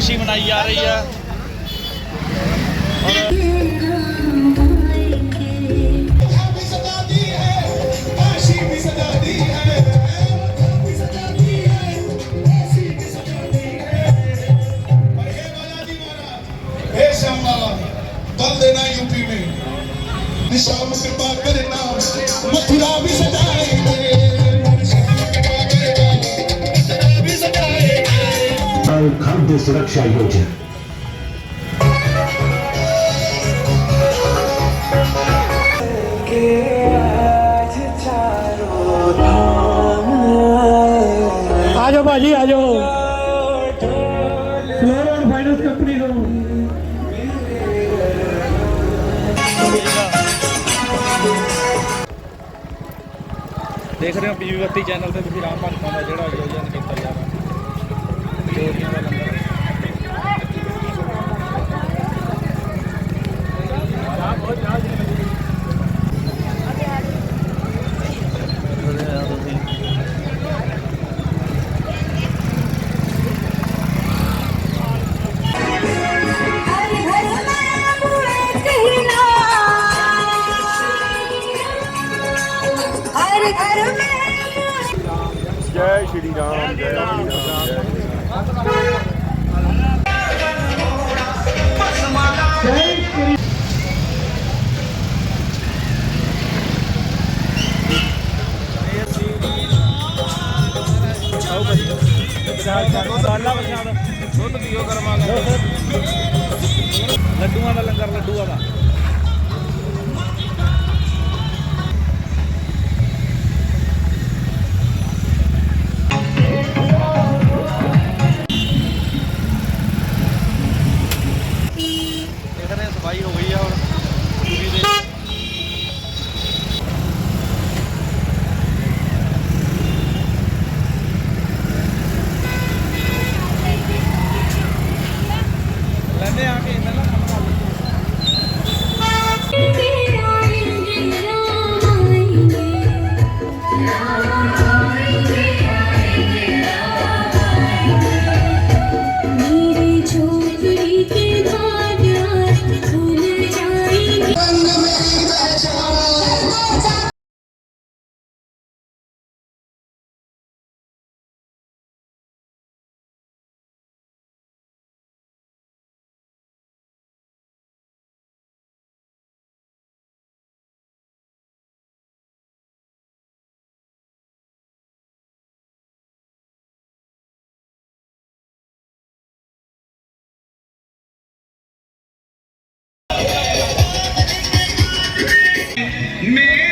ਖੁਸ਼ੀ ਮਨਾਈ ਜਾ ਰਹੀ ਹੈ भी सजा दी है फांसी भी सजा दी है भी ખાદ્ય સુરક્ષા યોજના ਦੇਖ ਰਹੇ ਹੋ ਪੀਵੀ ਚੈਨਲ ਤੇ ਤੁਸੀਂ ਰਾਮ ਭਗਤਾਂ ਦਾ ਜਿਹੜਾ ਆਯੋਜਨ ਕੀਤਾ ਜਾ ਰਿਹਾ। ਜੈ ਸ਼੍ਰੀ ਰਾਮ ਜੈ ਸ਼੍ਰੀ ਰਾਮ Me.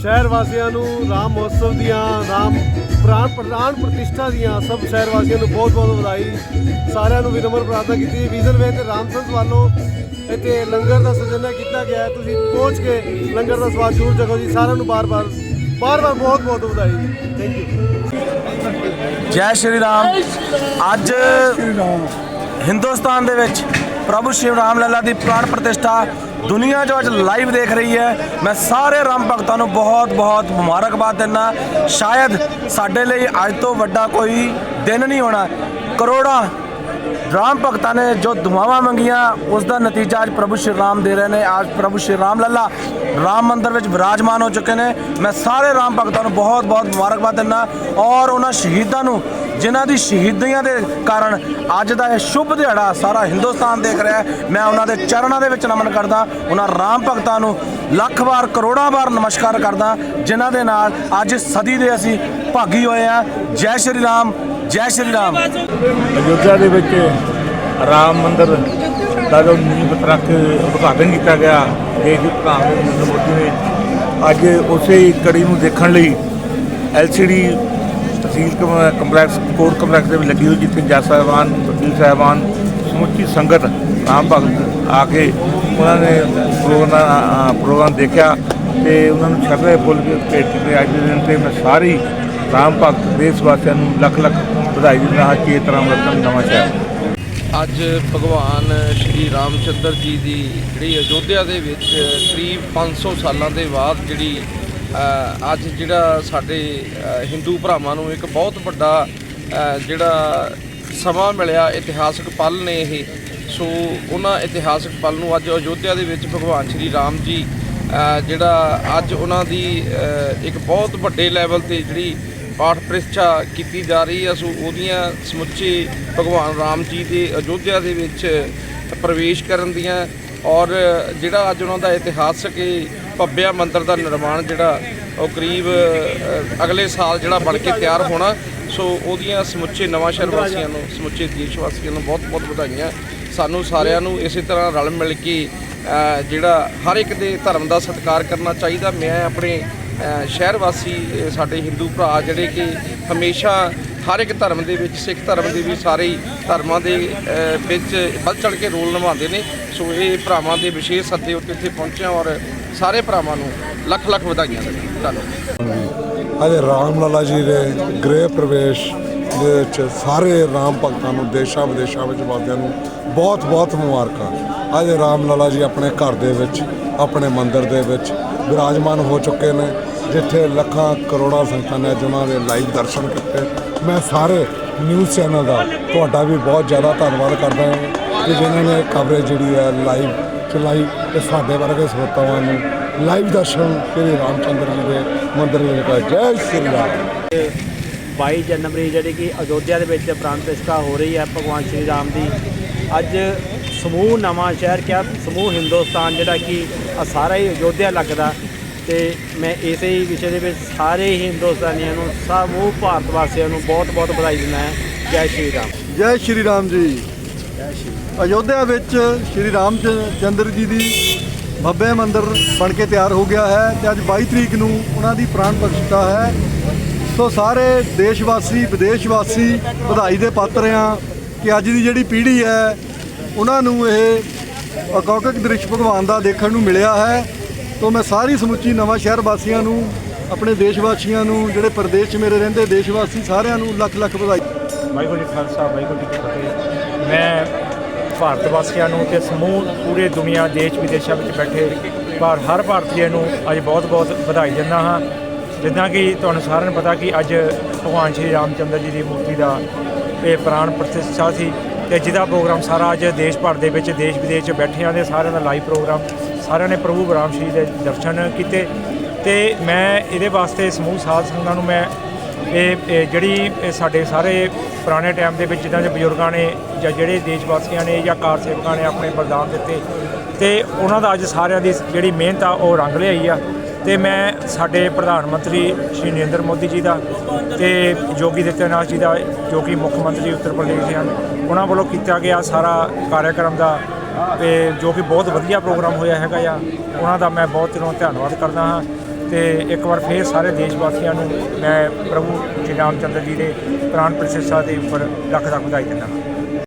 ਸ਼ਹਿਰ ਵਾਸੀਆਂ ਨੂੰ ਰਾਮ ਮਹੋਤਸਵ ਦੀਆਂ ਰਾਮ ਪ੍ਰਾਣ ਪ੍ਰਾਣ ਪ੍ਰਤਿਸ਼ਠਾ ਦੀਆਂ ਸਭ ਸ਼ਹਿਰ ਵਾਸੀਆਂ ਨੂੰ ਬਹੁਤ ਬਹੁਤ ਵਧਾਈ। ਸਾਰਿਆਂ ਨੂੰ ਵਿਨਮਰ ਪ੍ਰਾਰਥਨਾ ਕੀਤੀ। ਹੈ ਵਿਜ਼ਨ ਵੇ ਤੇ ਰਾਮ ਸੰਸ ਵੱਲੋਂ ਇੱਥੇ ਲੰਗਰ ਦਾ ਸਜਣਾ ਕੀਤਾ ਗਿਆ। ਤੁਸੀਂ ਪਹੁੰਚ ਕੇ ਲੰਗਰ ਦਾ ਸਵਾਦ ਜ਼ਰੂਰ ਚੱਖੋ ਜੀ। ਸਾਰਿਆਂ ਨੂੰ ਬਾਰ-ਬਾਰ ਬਾਰ-ਬਾਰ ਬਹੁਤ ਬਹੁਤ ਵਧਾਈ। ਥੈਂਕ ਯੂ ਜੈ ਸ਼੍ਰੀ ਰਾਮ। ਅੱਜ ਹਿੰਦੁਸਤਾਨ ਦੇ ਵਿੱਚ ਪ੍ਰਭੂ ਸ਼ਿਵ ਰਾਮ ਲੱਲਾ ਦੀ ਪ੍ਰਾਣ ਪ੍ਰਤਿਸ਼ਠਾ ਦੁਨੀਆ ਜੋ ਅੱਜ ਲਾਈਵ ਦੇਖ ਰਹੀ ਹੈ, ਮੈਂ ਸਾਰੇ ਰਾਮ ਭਗਤਾਂ ਨੂੰ ਬਹੁਤ ਬਹੁਤ ਮੁਬਾਰਕਬਾਦ ਦਿੰਦਾ। ਸ਼ਾਇਦ ਸਾਡੇ ਲਈ ਅੱਜ ਤੋਂ ਵੱਡਾ ਕੋਈ ਦਿਨ ਨਹੀਂ ਹੋਣਾ। ਕਰੋੜਾਂ ਰਾਮ ਭਗਤਾਂ ਨੇ ਜੋ ਦੁਆਵਾਂ ਮੰਗੀਆਂ, ਉਸ ਦਾ ਨਤੀਜਾ ਅੱਜ ਪ੍ਰਭੂ ਸ਼੍ਰੀ ਰਾਮ ਦੇ ਰਹੇ ਨੇ। ਅੱਜ ਪ੍ਰਭੂ ਸ਼੍ਰੀ ਰਾਮ ਲੱਲਾ, ਰਾਮ ਮੰਦਰ ਵਿੱਚ ਵਿਰਾਜਮਾਨ ਹੋ ਚੁੱਕੇ ਨੇ। ਮੈਂ ਸਾਰੇ ਰਾਮ ਭਗਤਾਂ ਨੂੰ ਬਹੁਤ ਬਹੁਤ ਮੁਬਾਰਕਬਾਦ ਦਿੰਦਾ ਔਰ ਉਹਨਾਂ ਸ਼ਹੀਦਾਂ ਨੂੰ ਜਿਨ੍ਹਾਂ ਦੀ ਸ਼ਹੀਦੀਆਂ ਦੇ ਕਾਰਨ ਅੱਜ ਦਾ ਇਹ ਸ਼ੁਭ ਦਿਹਾੜਾ ਸਾਰਾ ਹਿੰਦੁਸਤਾਨ ਦੇਖ ਰਿਹਾ ਮੈਂ ਉਹਨਾਂ ਦੇ ਚਰਨਾਂ ਦੇ ਵਿੱਚ ਨਮਨ ਕਰਦਾ, ਉਹਨਾਂ ਰਾਮ ਭਗਤਾਂ ਨੂੰ ਲੱਖ ਵਾਰ ਕਰੋੜਾਂ ਵਾਰ ਨਮਸਕਾਰ ਕਰਦਾ, ਜਿਨ੍ਹਾਂ ਦੇ ਨਾਲ ਅੱਜ ਸਦੀ ਦੇ ਅਸੀਂ ਭਾਗੀ ਹੋਏ ਆ ਜੈ ਸ਼੍ਰੀ ਰਾਮ, ਜੈ ਸ਼੍ਰੀ ਰਾਮ। ਅਯੋਧਿਆ ਦੇ ਵਿੱਚ ਰਾਮ ਮੰਦਿਰ ਦਾ ਜੋ ਨੀਂਹ ਪੱਥਰ ਉਦਘਾਟਨ ਕੀਤਾ ਗਿਆ, ਦੇਸ਼ ਦੇ ਪ੍ਰਧਾਨ ਨਰਿੰਦਰ ਮੋਦੀ ਨੇ, ਅੱਜ ਉਸੇ ਕੜੀ ਨੂੰ ਦੇਖਣ ਲਈ LCD tehsil complex, court complex ਦੇ ਵਿੱਚ ਲੱਗੀ ਹੋਈ ਜਿੱਥੇ ਜੱਜ ਸਾਹਿਬਾਨ, ਵਕੀਲ ਸਾਹਿਬਾਨ, ਸਮੁੱਚੀ ਸੰਗਤ ਰਾਮ ਭਗਤ ਆ ਕੇ ਉਹਨਾਂ ਨੇ ਪ੍ਰੋਗਰਾਮ ਪ੍ਰੋਗਰਾਮ ਦੇਖਿਆ ਤੇ ਉਹਨਾਂ ਨੂੰ ਛੱਡਦੇ ਫੁੱਲ ਕੇ ਭੇਟ ਕੀਤੇ ਅੱਜ ਦੇ ਦਿਨ ਤੇ ਮੈਂ ਸਾਰੀ ਰਾਮ ਭਗਤ ਦੇਸ਼ ਵਾਸੀਆਂ ਨੂੰ ਲੱਖ ਲੱਖ ਵਧਾਈ ਦਿੰਦਾ ਹਾਂ ਕਿ ਇਸ ਤਰ੍ਹਾਂ ਰਤਨ ਨਵਾਂ ਸ਼ਹਿਰ ਅੱਜ ਭਗਵਾਨ ਸ਼੍ਰੀ ਰਾਮਚੰਦਰ ਜੀ ਦੀ ਜਿਹੜੀ ਅਯੋਧਿਆ ਦੇ ਵਿੱਚ ਕਰੀਬ 500 ਸਾਲਾਂ ਦੇ ਬਾਅਦ ਜਿਹੜੀ ਅੱਜ ਜਿਹੜਾ ਸਾਡੇ ਅ, ਹਿੰਦੂ ਭਰਾਵਾਂ ਨੂੰ ਇੱਕ ਬਹੁਤ ਵੱਡਾ ਜਿਹੜਾ ਸਮਾਂ ਮਿਲਿਆ ਇਤਿਹਾਸਕ ਪਲ ਨੇ ਇਹ ਸੋ ਉਹਨਾਂ ਇਤਿਹਾਸਕ ਪਲ ਨੂੰ ਅੱਜ ਅਯੋਧਿਆ ਦੇ ਵਿੱਚ ਭਗਵਾਨ ਸ਼੍ਰੀ ਰਾਮ ਜੀ ਜਿਹੜਾ ਅੱਜ ਉਹਨਾਂ ਦੀ ਇੱਕ ਬਹੁਤ ਵੱਡੇ ਲੈਵਲ ਤੇ ਜਿਹੜੀ ਪਾਠ ਪ੍ਰਿਸ਼ਠਾ ਕੀਤੀ ਜਾ ਰਹੀ ਹੈ ਸੋ ਉਹਦੀਆਂ ਸਮੁੱਚੇ ਭਗਵਾਨ ਰਾਮ ਜੀ ਦੇ ਅਯੋਧਿਆ ਦੇ ਵਿੱਚ ਪ੍ਰਵੇਸ਼ ਕਰਨ ਦੀਆਂ ਔਰ ਜਿਹੜਾ ਅੱਜ ਉਹਨਾਂ ਦਾ ਇਤਿਹਾਸਕ ਇਹ ਭੱਬਿਆ ਮੰਦਿਰ ਦਾ ਨਿਰਮਾਣ ਜਿਹੜਾ ਉਹ ਕਰੀਬ ਅਗਲੇ ਸਾਲ ਜਿਹੜਾ ਬਣ ਕੇ ਤਿਆਰ ਹੋਣਾ, ਸੋ ਉਹਦੀਆਂ ਸਮੁੱਚੇ ਨਵਾਂ ਸ਼ਹਿਰ ਵਾਸੀਆਂ ਨੂੰ, ਸਮੁੱਚੇ ਦੇਸ਼ ਵਾਸੀਆਂ ਨੂੰ ਬਹੁਤ ਬਹੁਤ ਵਧਾਈਆਂ। ਸਾਨੂੰ ਸਾਰਿਆਂ ਨੂੰ ਇਸੇ ਤਰ੍ਹਾਂ ਰਲ ਮਿਲ ਕੇ ਜਿਹੜਾ ਹਰ ਇੱਕ ਦੇ ਧਰਮ ਦਾ ਸਤਿਕਾਰ ਕਰਨਾ ਚਾਹੀਦਾ। ਮੈਂ ਆਪਣੇ ਸ਼ਹਿਰ ਵਾਸੀ ਸਾਡੇ ਹਿੰਦੂ ਭਰਾ ਜਿਹੜੇ ਕਿ ਹਮੇਸ਼ਾ ਹਰ ਇੱਕ ਧਰਮ ਦੇ ਵਿੱਚ, ਸਿੱਖ ਧਰਮ ਦੇ ਵੀ ਸਾਰੇ ਹੀ ਧਰਮਾਂ ਦੇ ਵਿੱਚ ਵੱਧ ਚੜ ਕੇ ਰੋਲ ਨਿਭਾਉਂਦੇ ਨੇ। ਸੋ ਇਹ ਭਰਾਵਾਂ ਦੇ ਵਿਸ਼ੇਸ਼ ਸੱਦੇ ਉੱਤੇ ਇੱਥੇ ਪਹੁੰਚਿਆ ਔਰ ਸਾਰੇ ਭਰਾਵਾਂ ਨੂੰ ਲੱਖ ਲੱਖ ਵਧਾਈਆਂ ਦਿੰਦਾ ਧੰਨਵਾਦ। ਅਜੇ ਰਾਮ ਲਾਲਾ ਜੀ ਦੇ ਗ੍ਰਹਿ ਪ੍ਰਵੇਸ਼ ਦੇ ਵਿੱਚ ਸਾਰੇ ਰਾਮ ਭਗਤਾਂ ਨੂੰ ਦੇਸ਼ਾਂ ਵਿਦੇਸ਼ਾਂ ਵਿੱਚ ਵਾਦਿਆਂ ਨੂੰ ਬਹੁਤ ਬਹੁਤ ਮੁਬਾਰਕਾਂ। ਅੱਜ ਰਾਮ ਲਾਲਾ ਜੀ ਆਪਣੇ ਘਰ ਦੇ ਵਿੱਚ, ਆਪਣੇ ਮੰਦਿਰ ਦੇ ਵਿੱਚ ਵਿਰਾਜਮਾਨ ਹੋ ਚੁੱਕੇ ਨੇ, ਜਿੱਥੇ ਲੱਖਾਂ ਕਰੋੜਾਂ ਸੰਗਤਾਂ ਨੇ ਜਿਨ੍ਹਾਂ ਉਹਨਾਂ ਦੇ ਲਾਈਵ ਦਰਸ਼ਨ ਕੀਤੇ। ਮੈਂ ਸਾਰੇ ਨਿਊਜ਼ ਚੈਨਲ ਦਾ ਤੁਹਾਡਾ ਵੀ ਬਹੁਤ ਜ਼ਿਆਦਾ ਧੰਨਵਾਦ ਕਰਦਾ ਹਾਂ ਕਿ ਜਿਨ੍ਹਾਂ ਨੇ ਕਵਰੇਜ ਜਿਹੜੀ ਹੈ ਲਾਈਵ ਚਲਾਈ ਤੇ ਸਾਡੇ ਵਰਗੇ ਸਰੋਤਾਵਾਂ ਨੂੰ ਲਾਈਵ ਦਰਸ਼ਨ ਸ੍ਰੀ ਰਾਮਚੰਦਰ ਜੀ ਦੇ ਮੰਦਿਰ ਦੇ ਵਿੱਚ ਜੈ ਸ੍ਰੀ ਰਾਮ। 22 ਜਨਵਰੀ ਜਿਹੜੀ ਕਿ ਅਯੋਧਿਆ ਦੇ ਵਿੱਚ ਪ੍ਰਾਣ ਪ੍ਰਤਿਸ਼ਠਾ ਹੋ ਰਹੀ ਹੈ ਭਗਵਾਨ ਸ਼੍ਰੀ ਰਾਮ ਦੀ। ਅੱਜ ਸਮੂਹ ਨਵਾਂ ਸ਼ਹਿਰ ਕਿਹਾ ਸਮੂਹ ਹਿੰਦੁਸਤਾਨ ਜਿਹੜਾ ਕਿ ਆਹ ਸਾਰਾ ਹੀ ਅਯੋਧਿਆ ਲੱਗਦਾ। ਤੇ ਮੈਂ ਇਸੇ ਹੀ ਵਿਸ਼ੇ ਦੇ ਵਿੱਚ ਸਾਰੇ ਹੀ ਹਿੰਦੁਸਤਾਨੀਆਂ ਨੂੰ ਸਮੂਹ ਭਾਰਤ ਵਾਸੀਆਂ ਨੂੰ ਬਹੁਤ ਬਹੁਤ ਵਧਾਈ ਦਿੰਦਾ ਹਾਂ। ਜੈ ਸ਼੍ਰੀ ਰਾਮ। ਜੈ ਸ਼੍ਰੀ ਰਾਮ ਜੀ। ਅਯੋਧਿਆ ਵਿੱਚ ਸ਼੍ਰੀ ਰਾਮ ਚੰਦਰ ਜੀ ਦੀ ਭੱਬੇ ਮੰਦਿਰ ਬਣ ਕੇ ਤਿਆਰ ਹੋ ਗਿਆ ਹੈ ਤੇ ਅੱਜ 22 ਤਰੀਕ ਨੂੰ ਉਹਨਾਂ ਦੀ ਪ੍ਰਾਣ ਪ੍ਰਤਿਸ਼ਠਾ ਹੈ। ਸੋ ਸਾਰੇ ਦੇਸ਼ ਵਾਸੀ ਵਿਦੇਸ਼ ਵਾਸੀ ਵਧਾਈ ਦੇ ਪਾਤਰ ਆ ਕਿ ਅੱਜ ਦੀ ਜਿਹੜੀ ਪੀੜ੍ਹੀ ਹੈ ਉਹਨਾਂ ਨੂੰ ਇਹ ਅਕੌਕਿਕ ਦ੍ਰਿਸ਼ ਭਗਵਾਨ ਦਾ ਦੇਖਣ ਨੂੰ ਮਿਲਿਆ ਹੈ। ਤੋਂ ਮੈਂ ਸਾਰੀ ਸਮੁੱਚੀ ਨਵਾਂ ਸ਼ਹਿਰ ਵਾਸੀਆਂ ਨੂੰ, ਆਪਣੇ ਦੇਸ਼ ਵਾਸੀਆਂ ਨੂੰ, ਜਿਹੜੇ ਪ੍ਰਦੇਸ਼ 'ਚ ਮੇਰੇ ਰਹਿੰਦੇ ਦੇਸ਼ ਵਾਸੀ ਸਾਰਿਆਂ ਨੂੰ ਲੱਖ ਲੱਖ ਵਧਾਈ ਵਾਹਿਗੁਰੂ ਜੀ ਖਾਲਸਾ, ਵਾਹਿਗੁਰੂ ਜੀ ਕੀ ਫਤਿਹ। ਮੈਂ ਭਾਰਤ ਵਾਸੀਆਂ ਨੂੰ ਤੇ ਸਮੂਹ ਪੂਰੇ ਦੁਨੀਆ, ਦੇਸ਼ ਵਿਦੇਸ਼ਾਂ ਵਿੱਚ ਬੈਠੇ ਭਾਰ, ਹਰ ਭਾਰਤੀਏ ਨੂੰ ਅੱਜ ਬਹੁਤ-ਬਹੁਤ ਵਧਾਈ ਦਿੰਦਾ ਹਾਂ। ਜਿੱਦਾਂ ਕਿ ਤੁਹਾਨੂੰ ਸਾਰਿਆਂ ਨੂੰ ਪਤਾ ਕਿ ਅੱਜ ਭਗਵਾਨ ਸ਼੍ਰੀ ਰਾਮਚੰਦਰ ਜੀ ਦੀ ਮੂਰਤੀ ਦਾ ਇਹ ਪ੍ਰਾਣ ਪ੍ਰਤਿਸ਼ਠਾ ਸੀ। ਤੇ ਜਿਹਦਾ ਪ੍ਰੋਗਰਾਮ ਸਾਰਾ ਅੱਜ ਦੇਸ਼ ਭਰ ਦੇ ਵਿੱਚ, ਦੇਸ਼ ਵਿਦੇਸ਼ 'ਚ ਬੈਠਿਆਂ ਦੇ ਸਾਰਿਆਂ ਦਾ ਲਾਈਵ ਪ੍ਰੋਗਰਾਮ, ਸਾਰਿਆਂ ਨੇ ਪ੍ਰਭੂ ਰਾਮ ਸ਼੍ਰੀ ਦੇ ਦਰਸ਼ਨ ਕੀਤੇ। ਤੇ ਮੈਂ ਇਹਦੇ ਵਾਸਤੇ ਸਮੂਹ ਸਾਧ ਸੰਗਤਾਂ ਨੂੰ ਮੈਂ ਇਹ ਜਿਹੜੀ ਸਾਡੇ ਸਾਰੇ ਪੁਰਾਣੇ ਟਾਈਮ ਦੇ ਵਿੱਚ ਜਿੱਦਾਂ ਦੇ ਬਜ਼ੁਰਗਾਂ ਨੇ ਜਾਂ ਜਿਹੜੇ ਦੇਸ਼ ਵਾਸੀਆਂ ਨੇ ਜਾਂ ਕਾਰ ਸੇਵਕਾਂ ਨੇ ਆਪਣੇ ਬਲਿਦਾਨ ਦਿੱਤੇ, ਤੇ ਉਹਨਾਂ ਦਾ ਅੱਜ ਸਾਰਿਆਂ ਦੀ ਜਿਹੜੀ ਮਿਹਨਤ ਆ ਉਹ ਰੰਗ ਲਿਆਈ ਆ। ਤੇ ਮੈਂ ਸਾਡੇ ਪ੍ਰਧਾਨ ਮੰਤਰੀ ਸ਼੍ਰੀ ਨਰਿੰਦਰ ਮੋਦੀ ਜੀ ਦਾ ਤੇ ਯੋਗੀ ਦਿੱਤਿਆਨਾਥ ਜੀ ਦਾ, ਜੋ ਕਿ ਮੁੱਖ ਮੰਤਰੀ ਉੱਤਰ ਪ੍ਰਦੇਸ਼ ਦੇ ਹਨ, ਉਹਨਾਂ ਵੱਲੋਂ ਕੀਤਾ ਗਿਆ ਸਾਰਾ ਕਾਰਜਕ੍ਰਮ ਦਾ, ਤੇ ਜੋ ਕਿ ਬਹੁਤ ਵਧੀਆ ਪ੍ਰੋਗਰਾਮ ਹੋਇਆ ਹੈਗਾ ਆ, ਉਹਨਾਂ ਦਾ ਮੈਂ ਬਹੁਤ ਦਿਲੋਂ ਧੰਨਵਾਦ ਕਰਦਾ ਹਾਂ। ਤੇ ਇੱਕ ਵਾਰ ਫੇਰ ਸਾਰੇ ਦੇਸ਼ ਵਾਸੀਆਂ ਨੂੰ ਮੈਂ ਪ੍ਰਭੂ ਸ਼੍ਰੀ ਰਾਮ ਚੰਦਰ ਜੀ ਦੇ ਪ੍ਰਾਣ ਪ੍ਰਤਿਸ਼ਠਾ ਦੇ ਉੱਪਰ ਲੱਖ ਲੱਖ ਵਧਾਈ ਦਿੰਦਾ ਹਾਂ।